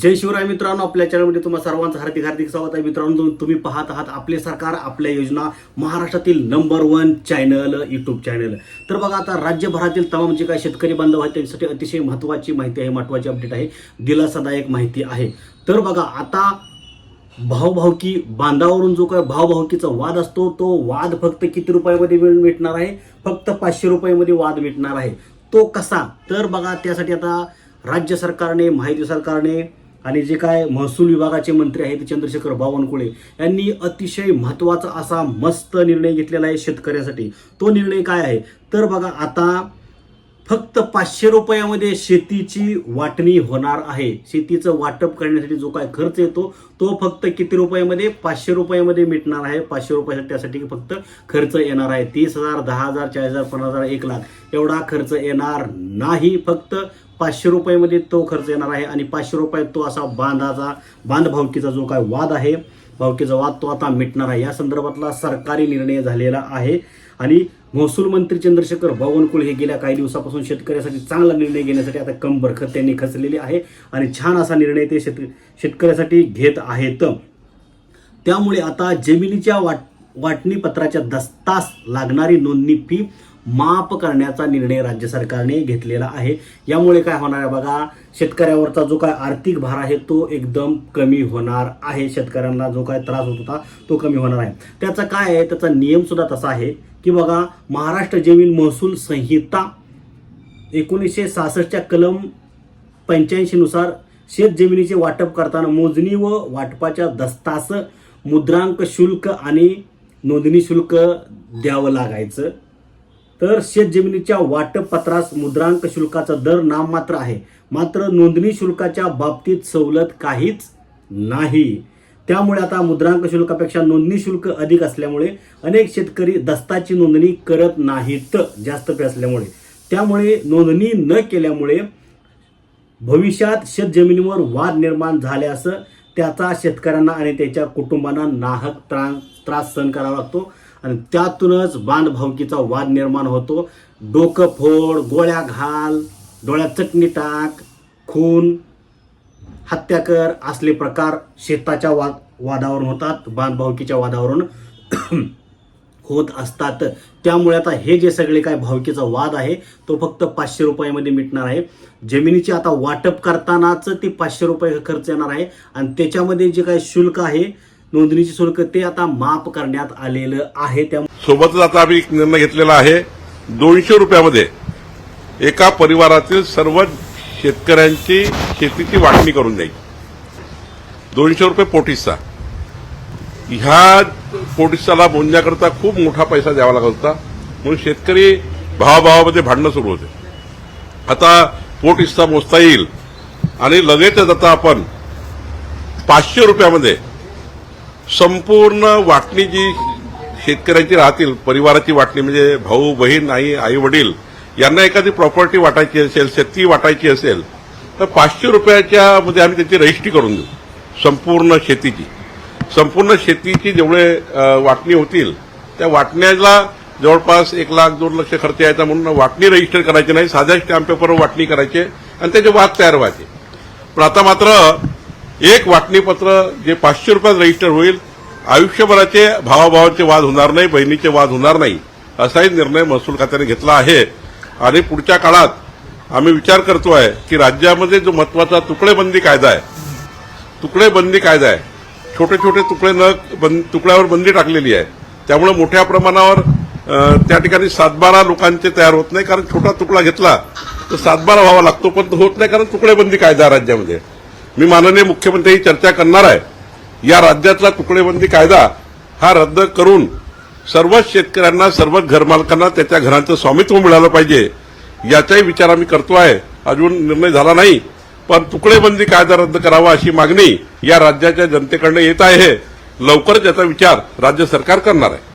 जय शिवराय मित्रांनो आपल्या चॅनलमध्ये तुम्हाला सर्वांचं हार्दिक हार्दिक स्वागत आहे. मित्रांनो तुम्ही पाहत आहात आपले सरकार आपल्या योजना महाराष्ट्रातील number one channel YouTube channel तर बघा आता राज्यभरातील तमाम जे काही शेतकरी बांधव आहेत त्यांच्यासाठी अतिशय महत्त्वाची माहिती आहे महत्त्वाची अपडेट आहे. दिलासादायक माहिती आहे. तर बघा आता भावभावकी बांधावरून जो काय भावभावकीचा वाद असतो तो वाद फक्त किती रुपयामध्ये मिळ- आहे? फक्त पाचशे रुपयामध्ये वाद मिटणार आहे. तो कसा? तर बघा त्यासाठी आता राज्य सरकारने माहिती सरकारने आणि जे काय महसूल विभागाचे मंत्री आहेत चंद्रशेखर बावनकुळे यांनी अतिशय महत्त्वाचा असा मस्त निर्णय घेतलेला आहे शेतकऱ्यासाठी. तो निर्णय काय आहे? तर बघा आता फक्त पाचशे रुपयामध्ये शेतीची वाटणी होणार आहे. शेतीचं वाटप करण्यासाठी जो काय खर्च येतो तो फक्त किती रुपयामध्ये? पाचशे रुपयामध्ये मिटणार आहे. पाचशे रुपयासाठी त्यासाठी फक्त खर्च येणार आहे. तीस हजार दहा हजार चाळीस हजार पन्नास हजार एक लाख. एवढा खर्च येणार नाही. फक्त पाचशे रुपयामध्ये तो खर्च येणार आहे. आणि पाचशे रुपयात तो असा बांधाचा बांध भावकीचा जो काय वाद आहे भावकीचा वाद तो आता मिटणार आहे. या संदर्भातला सरकारी निर्णय झालेला आहे. आणि महसूल मंत्री चंद्रशेखर बावनकुळे हे गेल्या काही दिवसापासून शेतकऱ्यासाठी चांगला निर्णय घेण्यासाठी आता कम बरखत त्यांनी खचलेली आहे आणि छान असा निर्णय ते शेत शेतकऱ्यासाठी घेत आहेत. त्यामुळे आता जमिनीच्या वाट वाटणीपत्राच्या दस्तास लागणारी नोंदणी फी माफ करण्याचा निर्णय राज्य सरकारने घेतलेला आहे. यामुळे काय होणार आहे बघा शेतकऱ्यावरचा जो काय आर्थिक भार आहे तो एकदम कमी होणार आहे. शेतकऱ्यांना जो काय त्रास होत होता तो कमी होणार आहे. त्याचा काय आहे त्याचा नियम सुद्धा तसा आहे की बघा महाराष्ट्र जमीन महसूल संहिता एकोणीसशे सहासष्टच्या कलम पंच्याऐंशीनुसार शेतजमिनीचे शेत जमिनीचे वाटप करताना मोजणी व वाटपाच्या दस्तास मुद्रांक शुल्क आणि नोंदणी शुल्क द्यावं लागायचं. तर शेतजमिनीच्या वाटपपत्रास मुद्रांक शुल्काचा दर नाममात्र आहे. मात्र नोंदणी शुल्काच्या बाबतीत सवलत काहीच नाही. त्यामुळे आता मुद्रांक शुल्कापेक्षा नोंदणी शुल्क अधिक असल्यामुळे अनेक शेतकरी दस्ताची नोंदणी करत नाहीत जास्त पे असल्यामुळे. त्यामुळे नोंदणी न केल्यामुळे भविष्यात शेतजमिनीवर वाद निर्माण झाल्यास त्याचा शेतकऱ्यांना आणि त्याच्या कुटुंबांना नाहक त्रास त्रास सहन करावा लागतो. आणि त्यातूनच बांधभावकीचा वाद निर्माण होतो. डोकं फोड गोळ्या घाल डोळ्यात चटणी टाक खून हत्या कर असले प्रकार शेताच्या वाद वादावरून होतात. बांधभावकीच्या वादावरून होत असतात. त्यामुळे आता हे जे सगळे काय भावकीचा वाद आहे तो फक्त पाचशे रुपयामध्ये मिटणार आहे. जमिनीची आता वाटप करतानाच ते पाचशे रुपये खर्च येणार आहे. आणि त्याच्यामध्ये जे काय शुल्क आहे नोंदणीचे शुल्क ते आता माफ करण्यात आलेलं आहे. त्या सोबतच आता आम्ही एक निर्णय घेतलेला आहे. दोनशे रुपयामध्ये एका परिवारातील सर्व शेतकऱ्यांची शेतीची वाटणी करून द्यायची. दोनशे रुपये पोटीसचा. ह्या पोटीसाला मोजण्याकरता खूप मोठा पैसा द्यावा लागत होता. म्हणून शेतकरी भावाभावामध्ये भांडणं सुरू होते. आता पोट हिस्सा मोजता येईल. आणि लगेचच आता आपण पाचशे रुपयामध्ये संपूर्ण वाटणी जी शेतकऱ्यांची राहतील परिवाराची वाटणी म्हणजे भाऊ बहीण आई आई वडील यांना एखादी प्रॉपर्टी वाटायची असेल शेती वाटायची असेल तर पाचशे रुपयाच्या मध्ये आम्ही त्याची रजिस्ट्री करून देऊ संपूर्ण शेतीची. संपूर्ण शेतीची जेवढे वाटणी होतील त्या वाटण्याला जवळपास एक लाख दोन लक्ष खर्च यायचा म्हणून वाटणी रजिस्टर करायची नाही साध्या स्टॅम्प पेपरवर वाटणी करायची आणि त्याचे वाद तयार व्हायचे. पण आता मात्र एक वाटणीपत्र जे पाचशे रुपयात रजिस्टर होईल आयुष्यभराचे भावाभावाचे वाद होणार नाही बहिणीचे वाद होणार नाही असाही निर्णय महसूल खात्याने घेतला आहे. आणि पुढच्या काळात आम्ही विचार करतो आहे की राज्यामध्ये जो महत्त्वाचा तुकडेबंदी कायदा आहे तुकडेबंदी कायदा आहे छोटे छोटे तुकडे न बंद तुकड्यावर बंदी टाकलेली आहे. त्यामुळे मोठ्या प्रमाणावर त्या ठिकाणी सातबारा लोकांचे तयार होत नाही कारण छोटा तुकडा घेतला तर सातबारा व्हावा लागतो पण तो होत नाही कारण तुकडेबंदी कायदा आहे राज्यामध्ये. मी माननीय मुख्यमंत्री चर्चा करणार आहे. या राज्यातला तुकडेबंदी कायदा हा रद्द करून सर्वच शेतकऱ्यांना सर्वच घरमालकांना त्याच्या घरांचं स्वामित्व मिळालं पाहिजे याचाही विचार आम्ही करतो आहे. अजून निर्णय झाला नाही पण तुकडेबंदी कायदा रद्द करावा अशी मागणी या राज्याच्या जनतेकडनं येत आहे. लवकरच याचा विचार राज्य सरकार करणार आहे.